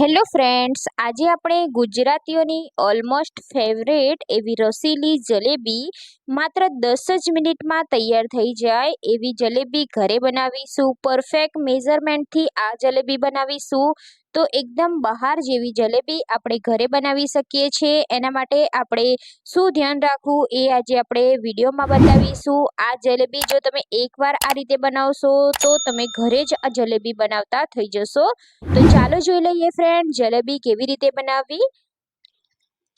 Hello friends, આજે આપણે ગુજરાતીઓની ઓલમોસ્ટ ફેવરેટ એવી રસીલી જલેબી માત્ર દસ જ મિનિટમાં તૈયાર થઈ જાય એવી જલેબી ઘરે બનાવીશું. પરફેક્ટ મેઝરમેન્ટથી આ જલેબી બનાવીશું. તો એકદમ બહાર જેવી જલેબી આપણે ઘરે બનાવી શકીએ છીએ. એના માટે આપણે શું ધ્યાન રાખવું એ આજે આપણે વિડીયોમાં બતાવીશું. આ જલેબી જો તમે એકવાર આ રીતે બનાવશો તો તમે ઘરે જ આ જલેબી બનાવતા થઈ જશો. તો ચાલો જોઈ લઈએ ફ્રેન્ડ જલેબી કેવી રીતે બનાવવી?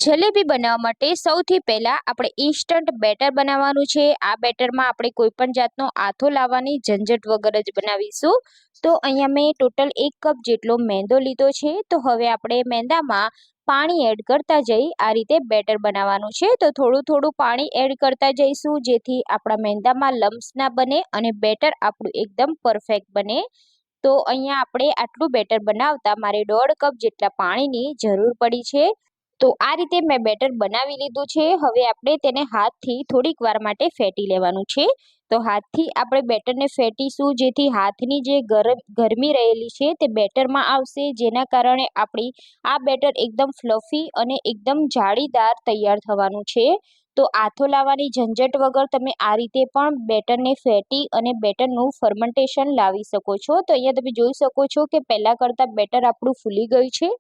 જલેબી બનાવવા માટે સૌથી પહેલાં આપણે ઇન્સ્ટન્ટ બેટર બનાવવાનું છે. આ બેટરમાં આપણે કોઈપણ જાતનો આથો લાવવાની, ઝંઝટ વગર જ બનાવીશું. તો અહીંયા મેં ટોટલ એક કપ જેટલો મેંદો લીધો છે. તો હવે આપણે મેંદામાં પાણી એડ કરતા જઈ આ રીતે બેટર બનાવવાનું છે. તો થોડું થોડું પાણી એડ કરતા જઈશું, જેથી આપણા મેંદામાં લમ્સ ના બને અને બેટર આપણું એકદમ પરફેક્ટ બને. તો અહીંયા આપણે આટલું બેટર બનાવતા મારે દોઢ કપ જેટલા પાણીની જરૂર પડી છે. તો આ રીતે મેં બેટર બનાવી લીધું છે. હવે આપણે તેને હાથથી થોડીક વાર માટે ફેટી લેવાનું છે. તો હાથથી આપણે બેટરને ફેટીશું, જેથી હાથની જે ગરમ ગરમી રહેલી છે તે બેટરમાં આવશે. જેના કારણે આપણી આ બેટર એકદમ ફ્લફી અને એકદમ જાળીદાર તૈયાર થવાનું છે. તો આથો લાવવાની ઝંઝટ વગર તમે આ રીતે પણ બેટરને ફેટી અને બેટરનું ફર્મેન્ટેશન લાવી શકો છો. તો અહીંયા તમે જોઈ શકો છો કે પહેલાં કરતાં બેટર આપણું ફૂલી ગયું છે.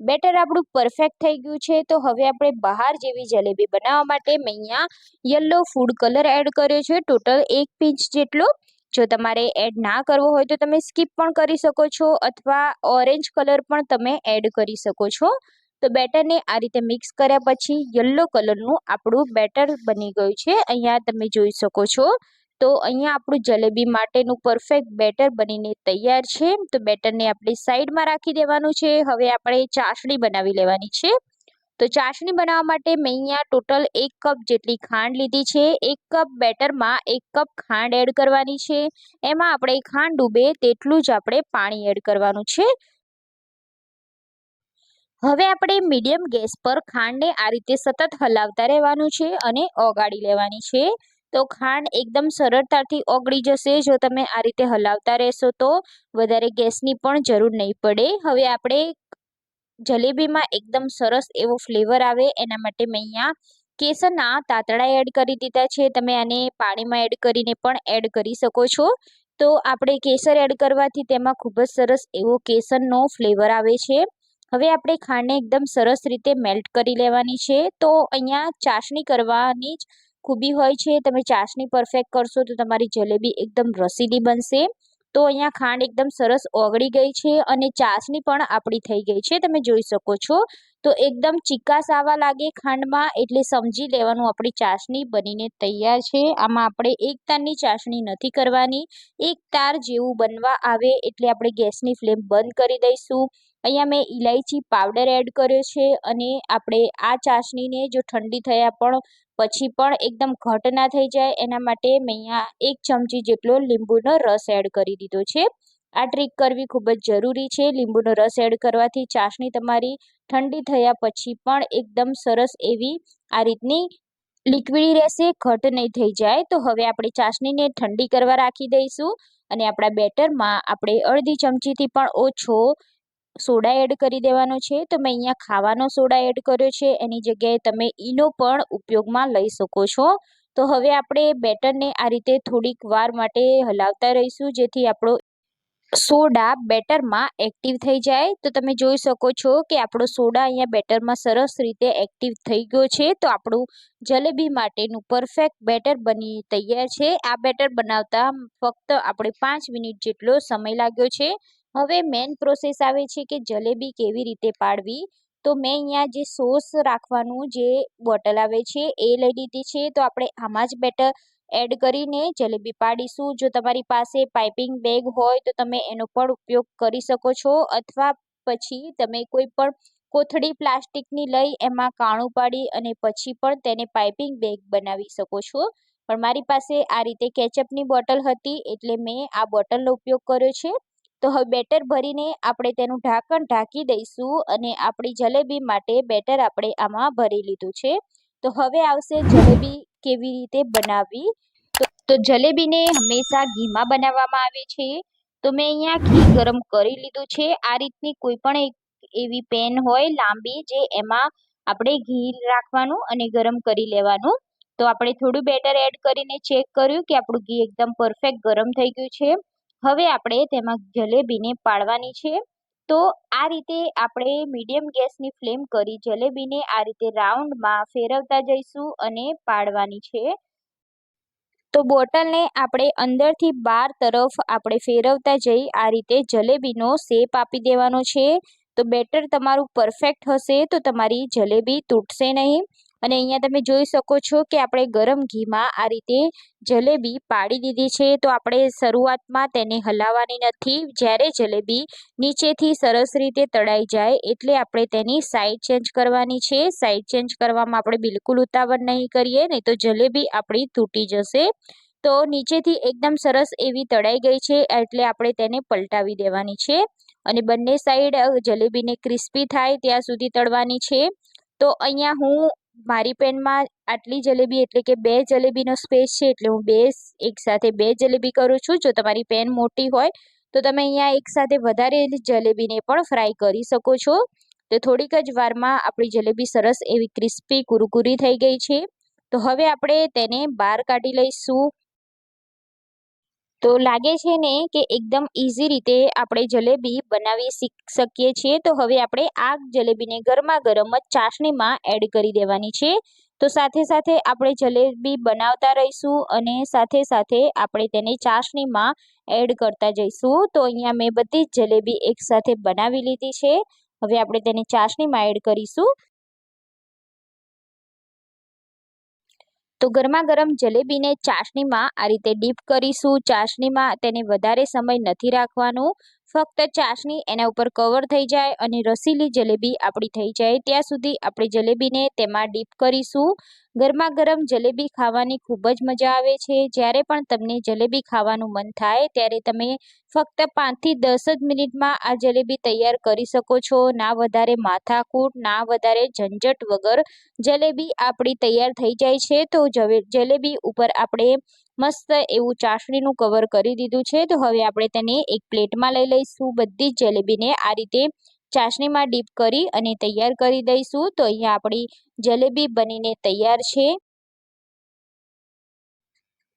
બેટર આપણું પરફેક્ટ થઈ ગયું છે, તો હવે આપણે બહાર જેવી જલેબી બનાવવા માટે મેં અહીંયા યલો ફૂડ કલર એડ કર્યો છે. ટોટલ એક પિંચ જેટલો. જો તમારે એડ ના કરવો હોય તો તમે સ્કીપ પણ કરી શકો છો, અથવા ઓરેન્જ કલર પણ તમે એડ કરી શકો છો. તો બેટરને આ રીતે મિક્સ કર્યા પછી યલો કલરનું આપણું બેટર બની ગયું છે. અહીંયા તમે જોઈ શકો છો. તો અહીંયા આપણું જલેબી માટેનું પરફેક્ટ બેટર બનીને તૈયાર છે. તો બેટરને આપણે સાઈડમાં રાખી દેવાનું છે. હવે આપણે ચાસણી બનાવી લેવાની છે. તો ચાસણી બનાવવા માટે મેં અહીંયા ટોટલ એક કપ જેટલી ખાંડ લીધી છે. એક કપ બેટરમાં એક કપ ખાંડ એડ કરવાની છે. એમાં આપણે ખાંડ ડૂબે તેટલું જ આપણે પાણી એડ કરવાનું છે. હવે આપણે મીડિયમ ગેસ પર ખાંડને આ રીતે સતત હલાવતા રહેવાનું છે અને ઓગાળી લેવાની છે. તો ખાંડ એકદમ સરળતાથી ઓગળી જશે. જો તમે આ રીતે હલાવતા રહેશો તો વધારે ગેસની પણ જરૂર નહીં પડે. હવે આપણે જલેબીમાં એકદમ સરસ એવો ફ્લેવર આવે એના માટે મેં અહીંયા કેસરના તાતડા એડ કરી દીધા છે. તમે આને પાણીમાં એડ કરીને પણ એડ કરી શકો છો. તો આપણે કેસર એડ કરવાથી તેમાં ખૂબ જ સરસ એવો કેસરનો ફ્લેવર આવે છે. હવે આપણે ખાંડને એકદમ સરસ રીતે મેલ્ટ કરી લેવાની છે. તો અહીંયા ચાસણી કરવાની જ ખૂબી હોય છે, તમે ચાસણી પરફેક્ટ કરશો તો તમારી જલેબી એકદમ રસીલી બનશે. તો અહીંયા ખાંડ એકદમ સરસ ઓગળી ગઈ છે અને ચાસણી પણ આપણી થઈ ગઈ છે, તમે જોઈ શકો છો. તો એકદમ ચિક્કાસ આવવા લાગે ખાંડમાં, એટલે સમજી લેવાનું આપણી ચાસણી બનીને તૈયાર છે. આમાં આપણે એક તારની ચાસણી નથી કરવાની. એક તાર જેવું બનવા આવે, એટલે આપણે ગેસની ફ્લેમ બંધ કરી દઈશું. અહીંયા મેં ઇલાયચી પાવડર એડ કર્યો છે અને આપણે આ ચાસણીને જો ઠંડી થયા પણ પછી પણ એકદમ ઘટ ના થઈ જાય, એના માટે મેં અહીંયા એક ચમચી જેટલો લીંબુનો રસ એડ કરી દીધો છે. આ ટ્રીક કરવી ખૂબ જ જરૂરી છે. લીંબુનો રસ એડ કરવાથી ચાસણી તમારી ઠંડી થયા પછી પણ એકદમ સરસ એવી આ રીતની લિક્વિડી રહેશે, ઘટ નહીં થઈ જાય. તો હવે આપણે ચાસણીને ઠંડી કરવા રાખી દઈશું અને આપણા બેટરમાં આપણે અડધી ચમચીથી પણ ઓછો સોડા એડ કરી દેવાનો છે. તો મેં અહીંયા ખાવાનો સોડા એડ કર્યો છે. એની જગ્યાએ તમે ઈનો પણ ઉપયોગમાં લઈ શકો છો. તો હવે આપણે બેટરને આ રીતે થોડીક વાર માટે હલાવતા રહીશું, જેથી આપણો સોડા બેટરમાં એક્ટિવ થઈ જાય. તો તમે જોઈ શકો છો કે આપણો સોડા અહીંયા બેટરમાં સરસ રીતે એક્ટિવ થઈ ગયો છે. તો આપણું જલેબી માટેનું પરફેક્ટ બેટર બની તૈયાર છે. આ બેટર બનાવતા ફક્ત આપણે પાંચ મિનિટ જેટલો સમય લાગ્યો છે. હવે મેઇન પ્રોસેસ આવે છે કે જલેબી કેવી રીતે પાડવી? તો મેં અહીંયા જે સોસ રાખવાનું જે બોટલ આવે છે એ લઈ લીધી છે. તો આપણે આમાં જ બેટર એડ કરીને જલેબી પાડીશું. જો તમારી પાસે પાઇપિંગ બેગ હોય તો તમે એનો પણ ઉપયોગ કરી શકો છો. અથવા પછી તમે કોઈ પણ કોથળી પ્લાસ્ટિકની લઈ એમાં કાણું પાડી અને પછી પણ તેને પાઇપિંગ બેગ બનાવી શકો છો. પણ મારી પાસે આ રીતે કેચઅપની બોટલ હતી એટલે મેં આ બોટલનો ઉપયોગ કર્યો છે. તો હવે બેટર ભરીને આપણે તેનું ઢાંકણ ઢાંકી દઈશું અને આપણી જલેબી માટે બેટર આપણે આમાં ભરી લીધું છે. તો હવે આવશે જલેબી કેવી રીતે બનાવવી? તો જલેબીને હંમેશા ઘીમાં બનાવવામાં આવે છે. તો મેં અહીંયા ઘી ગરમ કરી લીધું છે. આ રીતની કોઈ પણ એક એવી પેન હોય લાંબી જે એમાં આપણે ઘી રાખવાનું અને ગરમ કરી લેવાનું. તો આપણે થોડું બેટર એડ કરીને ચેક કર્યું કે આપણું ઘી એકદમ પરફેક્ટ ગરમ થઈ ગયું છે. હવે આપણે તેમાં જલેબીને પાડવાની છે. તો આ રીતે આપણે મીડિયમ ગેસની ફ્લેમ કરી જલેબીને આ રીતે રાઉન્ડમાં ફેરવતા જઈશું અને પાડવાની છે. તો બોટલને આપણે અંદરથી બાર તરફ આપણે ફેરવતા જઈ આ રીતે જલેબીનો શેપ આપી દેવાનો છે. તો બેટર તમારું પરફેક્ટ હશે તો તમારી જલેબી તૂટશે નહીં. અને અહીંયા તમે જોઈ શકો છો કે આપણે ગરમ ઘીમાં આ રીતે જલેબી પાડી દીધી છે. તો આપણે શરૂઆતમાં તેને હલાવવાની નથી. જ્યારે જલેબી નીચેથી સરસ રીતે તળાઈ જાય એટલે આપણે તેની સાઈડ ચેન્જ કરવાની છે. સાઈડ ચેન્જ કરવામાં આપણે બિલકુલ ઉતાવળ નહીં કરીએ, નહીં તો જલેબી આપણી તૂટી જશે. તો નીચેથી એકદમ સરસ એવી તળાઈ ગઈ છે એટલે આપણે તેને પલટાવી દેવાની છે. અને બંને સાઈડ જલેબીને ક્રિસ્પી થાય ત્યાં સુધી તળવાની છે. તો અહીંયા હું મારી પેનમાં આટલી જલેબી એટલે કે બે જલેબીનો સ્પેસ છે, એટલે હું બે એકસાથે બે જલેબી કરું છું. જો તમારી પેન મોટી હોય, તો તમે અહીંયા એકસાથે વધારે જલેબીને પણ ફ્રાય કરી શકો છો. તો થોડીક જ વારમાં આપણી જલેબી સરસ એવી ક્રિસ્પી કુરકુરી થઈ ગઈ છે. તો હવે આપણે તેને બહાર કાઢી લઈશું. તો લાગે છે ને કે એકદમ ઇઝી રીતે આપણે જલેબી બનાવી શકીએ છીએ. તો હવે આપણે આ જલેબીને ગરમા ગરમ જ ચાસણીમાં એડ કરી દેવાની છે. તો સાથે સાથે આપણે જલેબી બનાવતા રહીશું અને સાથે સાથે આપણે તેને ચાસણીમાં એડ કરતા જઈશું. તો અહીંયા મેં બધી જલેબી એકસાથે બનાવી લીધી છે. હવે આપણે તેને ચાસણીમાં એડ કરીશું. તો ગરમા ગરમ જલેબીને ચાસણીમાં આ રીતે ડીપ કરીશું. ચાસણીમાં તેને વધારે સમય નથી રાખવાનું. ફક્ત ચાસણી એના ઉપર કવર થઈ જાય અને રસીલી જલેબી આપણી થઈ જાય. ત્યાં સુધી આપણે જલેબીને તેમાં ડીપ કરીશું. ગરમા ગરમ જલેબી ખાવાની ખૂબ જ મજા આવે છે. જ્યારે પણ તમને જલેબી ખાવાનું મન થાય, ત્યારે તમે ફક્ત પાંચથી દસ જ મિનિટમાં આ જલેબી તૈયાર કરી શકો છો. ના વધારે માથાકૂટ, ના વધારે ઝંઝટ વગર જલેબી આપણી તૈયાર થઈ જાય છે. તો જલેબી ઉપર આપણે મસ્ત એવું ચાસણીનું કવર કરી દીધું છે. તો હવે આપણે તેને એક પ્લેટમાં લઈ લઈશું. બધી જ જલેબીને આ રીતે ચાસણીમાં ડીપ કરી અને તૈયાર કરી દઈશું. તો અહીંયા આપણી જલેબી બનીને તૈયાર છે.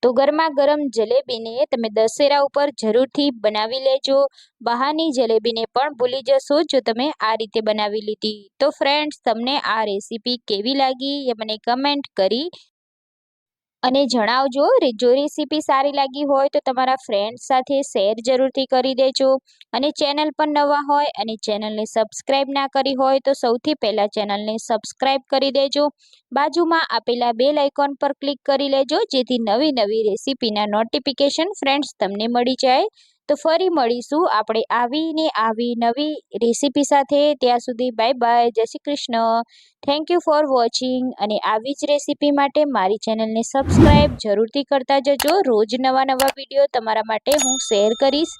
તો ગરમા ગરમ જલેબીને તમે દશેરા ઉપર જરૂરથી બનાવી લેજો. બહારની જલેબીને પણ ભૂલી જશો જો તમે આ રીતે બનાવી લીધી. તો ફ્રેન્ડ્સ તમને આ રેસીપી કેવી લાગી એ મને કમેન્ટ કરી અને જણાવજો જો રેસીપી સારી લાગી હોય તો તમારા ફ્રેન્ડ્સ સાથે શેર જરૂરથી કરી દેજો. અને ચેનલ પર નવા હોય અને ચેનલને સબસ્ક્રાઈબ ના કરી હોય તો સૌથી પહેલાં ચેનલને સબસ્ક્રાઈબ કરી દેજો. બાજુમાં આપેલા બે આઇકોન પર ક્લિક કરી લેજો, જેથી નવી નવી રેસીપીના નોટિફિકેશન ફ્રેન્ડ્સ તમને મળી જાય. તો ફરી મળીશું. આપણે આવીને આવી નવી રેસીપી સાથે. ત્યાં સુધી bye bye. Jai Shri Krishna. Thank you for watching અને આવી જ રેસીપી માટે મારી ચેનલને સબસ્ક્રાઈબ જરૂરથી કરતા જજો. રોજ નવા નવા વીડિયો તમારા માટે હું શેર કરીશ.